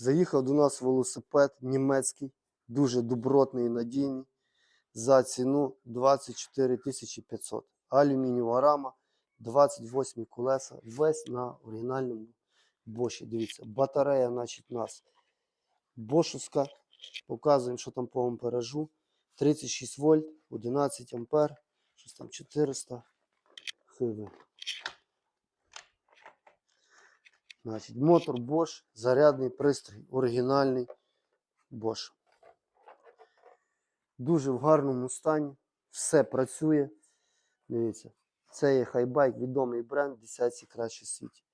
Заїхав до нас велосипед німецький, дуже добротний і надійний. За ціну 24 тисячі 500. Алюмінієва рама, 28 колеса, весь на оригінальному боші. Дивіться, батарея, значить, нас бошовська. Показуємо, що там по амперажу. 36 вольт, 11 ампер, щось там 400 хв. Значить, мотор Bosch, зарядний пристрій, оригінальний Bosch. Дуже в гарному стані, все працює. Дивіться, це є хайбайк, відомий бренд, десятці краще в світі.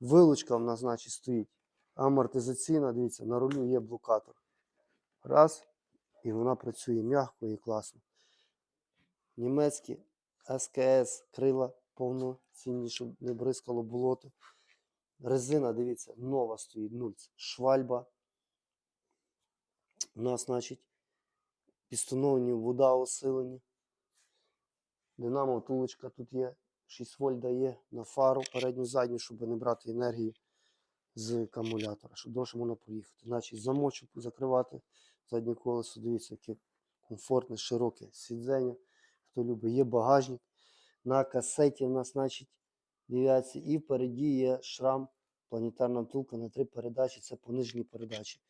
Вилучка в нас, значить, стоїть амортизаційна, дивіться, на рулю є блокатор. Раз, і вона працює м'яко і класно. Німецькі СКС крила повноцінні, щоб не бризкало болото. Резина, дивіться, нова стоїть, нульц. Швальба. У нас, значить, пістоновані вода осилені. Динамо втулочка тут є. 6 вольт дає на фару передню задню, щоб не брати енергію з акумулятора, щоб довше можна проїхати. Значить, замочок закривати заднє колесо. Дивіться, яке комфортне, широке сидіння. Хто любить, є багажник. На касеті в нас, значить, дев'ятці. І впереді є шрам, планетарна втулка на три передачі. Це понижені передачі.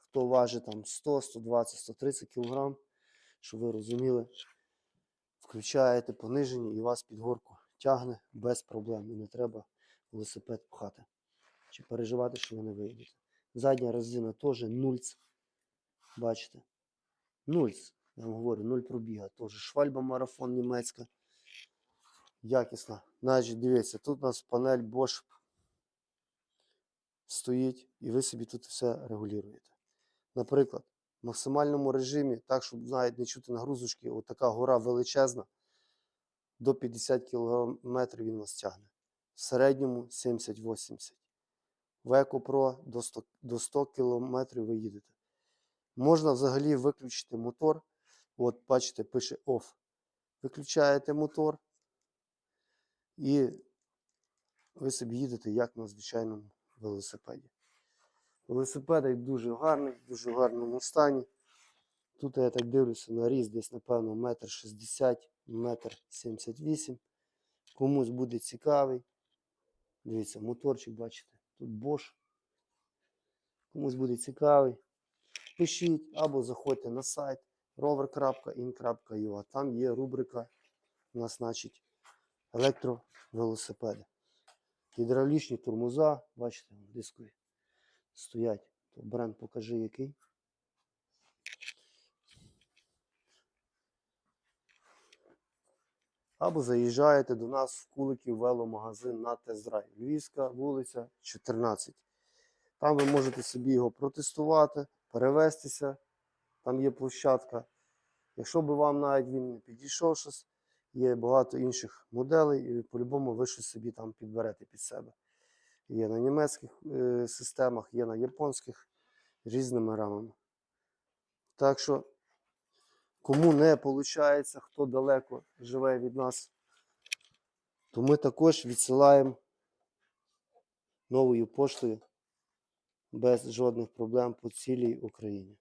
Хто важить там 100, 120, 130 кг, щоб ви розуміли, включаєте понижені і вас під горку тягне без проблем. І не треба велосипед пхати. Чи переживати, що ви не виїдете. Задня резина теж нульц. Бачите? Нульц. Я вам говорю, нуль пробіга. Теж швальба марафон німецька. Якісна. Значить, дивіться, тут у нас панель Bosch стоїть, і ви собі тут все регулюєте. Наприклад, в максимальному режимі, так, щоб навіть не чути нагрузочки, от така гора величезна, до 50 км він вас тягне. В середньому 70-80. В EcoPro до 100, до 100 км ви їдете. Можна взагалі виключити мотор. От, бачите, пише OFF. Виключаєте мотор, і ви собі їдете як на звичайному велосипеді. Велосипед дуже гарний, в дуже гарному стані. Тут я так дивлюся на ріст десь, напевно, метр шістдесят, метр сімдесят вісім. Комусь буде цікавий. Дивіться, моторчик, бачите, тут Bosch. Комусь буде цікавий. Пишіть або заходьте на сайт rover.in.ua. Там є рубрика у нас, значить, електровелосипеди. Гідравлічні тормоза, бачите, дискові стоять. То бренд покажи який. Або заїжджаєте до нас в Куликів веломагазин на тест-драйв. Львівська вулиця 14. Там ви можете собі його протестувати, перевестися. Там є площадка. Якщо би вам навіть він не підійшов щось, є багато інших моделей, і по-любому ви щось собі там підберете під себе. Є на німецьких е, системах, є на японських різними рамами. Так що, кому не виходить, хто далеко живе від нас, то ми також відсилаємо новою поштою без жодних проблем по цілій Україні.